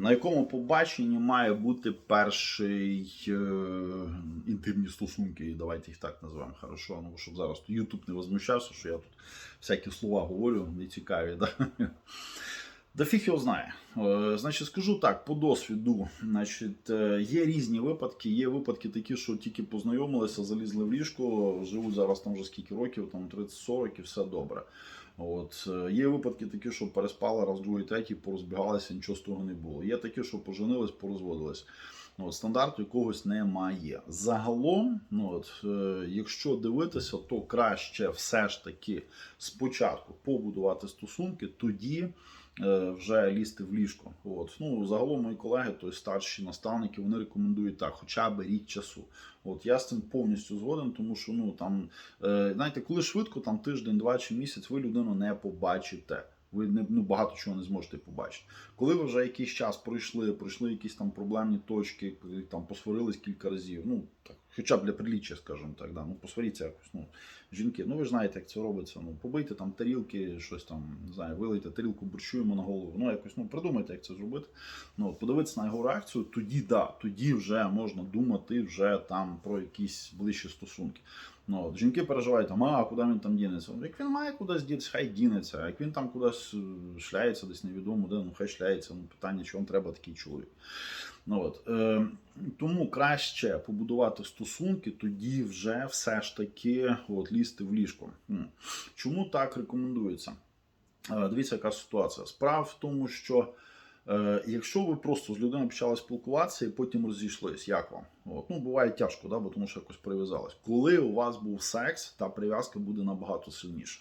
На якому побаченні має бути перший е, інтимні стосунки, давайте їх так назвемо. Хорошо, ну щоб зараз Ютуб не возмущався, що я тут всякі слова говорю, не цікаві. Да? Да фіг його знає. Е, Значить, скажу так, по досвіду, значить, е, є різні випадки. Є випадки такі, що тільки познайомилися, залізли в ліжко, живуть зараз там вже скільки років, там 30-40 і все добре. От е, є випадки такі, що переспали раз, другий, третій, порозбігалися, нічого з того не було. Є такі, що поженились, порозводились. Ну, от, стандарту якогось немає. Загалом, ну от, якщо дивитися, то краще все ж таки спочатку побудувати стосунки, тоді вже лізти в ліжко. От. Ну, загалом мої колеги, то старші наставники, вони рекомендують так, хоча б рік часу. От я з цим повністю згоден, тому що ну там, е, знаєте, коли швидко, там тиждень, два чи місяць, ви людину не побачите. Ви не ну, багато чого не зможете побачити. Коли ви вже якийсь час пройшли, пройшли якісь там проблемні точки, там посварились кілька разів. Ну так, хоча б для приліччя, скажімо так, да. ну посваріться якось. Ну, жінки, ну ви ж знаєте, як це робиться. Ну, побийте там тарілки, щось там, не знаю, вилийте тарілку борщу йому на голову. Ну, якось ну придумайте, як це зробити. Ну, подивитися на його реакцію, тоді да, тоді вже можна думати вже там про якісь ближчі стосунки. Ну, от, жінки переживають, там, а куди він там дінеться? Як він має кудись дітися, хай дінеться. Як він там кудись е, шляється, десь невідомо, де ну хай шляється. Ну, питання, чи вам треба такий чоловік. Ну, от, е, тому краще побудувати стосунки, тоді вже все ж таки от, лізти в ліжко. Чому так рекомендується? Е, дивіться, яка ситуація. Справа в тому, що е, якщо ви просто з людиною почали спілкуватися і потім розійшлись, як вам? От, ну, буває тяжко, да, бо тому що якось прив'язались. Коли у вас був секс, та прив'язка буде набагато сильніша.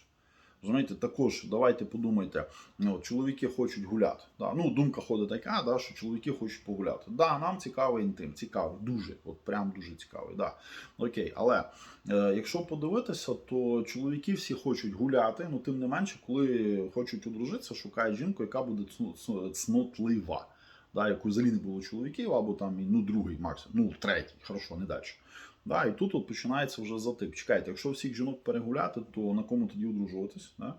Розумієте, також давайте подумайте, ну, чоловіки хочуть гуляти. Да? Ну, думка ходить така, да, що чоловіки хочуть погуляти. Да, нам цікавий інтим, цікавий, дуже, от прям дуже цікавий. Да. Окей, але е, якщо подивитися, то чоловіки всі хочуть гуляти, ну тим не менше, коли хочуть одружитися, шукають жінку, яка буде цнотлива. Да, яку взагалі не було чоловіків, або там ну, другий максимум, ну третій, хорошо, не далі. Да, і тут от починається вже затип. Чекайте, якщо всіх жінок перегуляти, то на кому тоді одружуватись? Да?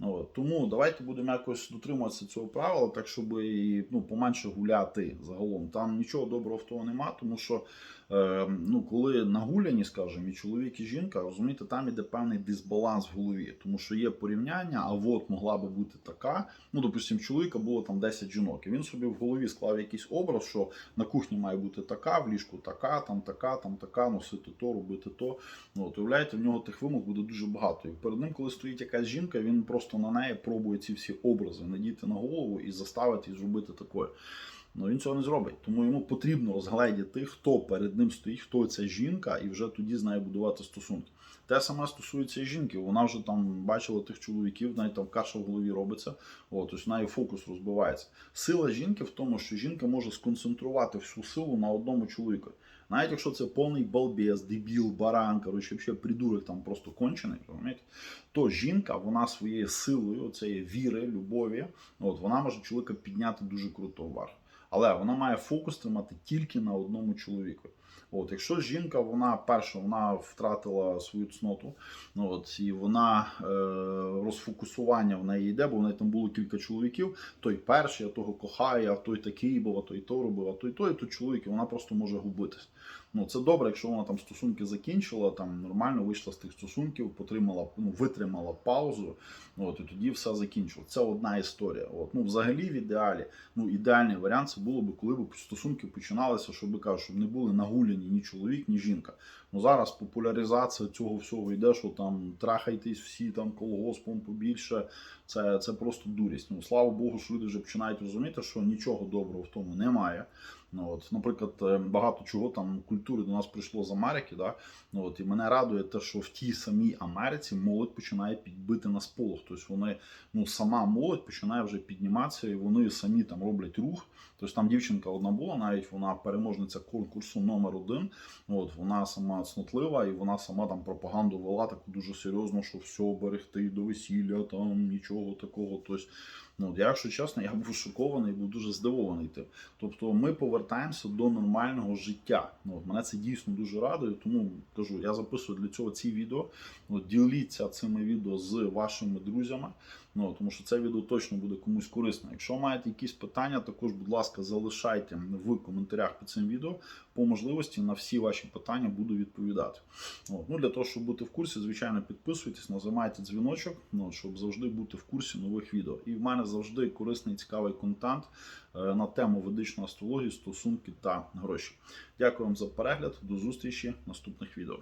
От. Тому давайте будемо якось дотримуватися цього правила, так щоб і, ну, поменше гуляти загалом. Там нічого доброго в того нема, тому що е, ну, коли нагуляні, скажімо, і чоловік і жінка, розумієте, там іде певний дисбаланс в голові, тому що є порівняння, а от могла би бути така. Ну, допустимо, чоловіка було там 10 жінок, і він собі в голові склав якийсь образ, що на кухні має бути така, в ліжку така, там така, там така, носити то, робити то. Ну, от, уявляєте, в нього тих вимог буде дуже багато. І перед ним, коли стоїть якась жінка, він просто на неї пробує ці всі образи надіти на голову і заставити її зробити такою. Ну він цього не зробить. Тому йому потрібно розгледіти, хто перед ним стоїть, хто ця жінка, і вже тоді з нею будувати стосунки. Те саме стосується і жінки. Вона вже там бачила тих чоловіків, навіть там каша в голові робиться. От, в неї фокус розбивається. Сила жінки в тому, що жінка може сконцентрувати всю силу на одному чоловіку. Навіть якщо це повний балбес, дебіл, баран, коротше, взагалі придурок там просто кончений, розумієте? то жінка, вона своєю силою, цієї віри, любові, от, вона може чоловіка підняти дуже круто вверх. Але вона має фокус тримати тільки на одному чоловіку. От, якщо жінка, вона перша, вона втратила свою цноту, ну, от, і вона е, розфокусування в неї йде, бо в неї там було кілька чоловіків. Той перший, я того кохаю, а той такий був, а той то робив, а той то, чоловік, і вона просто може губитись. Ну, це добре, якщо вона там стосунки закінчила, там нормально вийшла з тих стосунків, потримала, ну, витримала паузу, от, і тоді все закінчило. Це одна історія. От, ну, взагалі, в ідеалі, ну, ідеальний варіант це було б, коли б стосунки починалися, щоб кажуть, щоб не були нагуляні ні чоловік, ні жінка. Ну зараз популяризація цього всього йде, що там трахайтесь всі там колгоспом побільше. Це, це просто дурість. Ну, слава Богу, що люди вже починають розуміти, що нічого доброго в тому немає. Ну, от, Наприклад, е, багато чого там культури до нас прийшло з Америки. Да? Ну, от, І мене радує те, що в тій самій Америці молодь починає підбити на сполох. Тобто вони, ну, сама молодь починає вже підніматися, і вони самі там роблять рух. Тобто там дівчинка одна була, навіть вона переможниця конкурсу номер один. От, Вона сама цнотлива, і вона сама там пропаганду вела таку дуже серйозно, що все берегти до весілля, там нічого такого. Тобто, Ну, якщо чесно, я був шокований, був дуже здивований тим. Тобто ми повертаємося до нормального життя. Ну, мене це дійсно дуже радує, тому кажу, я записую для цього ці відео. От, діліться цими відео з вашими друзями. Ну, тому що це відео точно буде комусь корисно. Якщо маєте якісь питання, також, будь ласка, залишайте в коментарях під цим відео. По можливості на всі ваші питання буду відповідати. От. Ну, для того, щоб бути в курсі, звичайно, підписуйтесь, нажимайте дзвіночок, ну, щоб завжди бути в курсі нових відео. І в мене завжди корисний цікавий контент е, на тему ведичної астрології, стосунки та гроші. Дякую вам за перегляд. До зустрічі в наступних відео.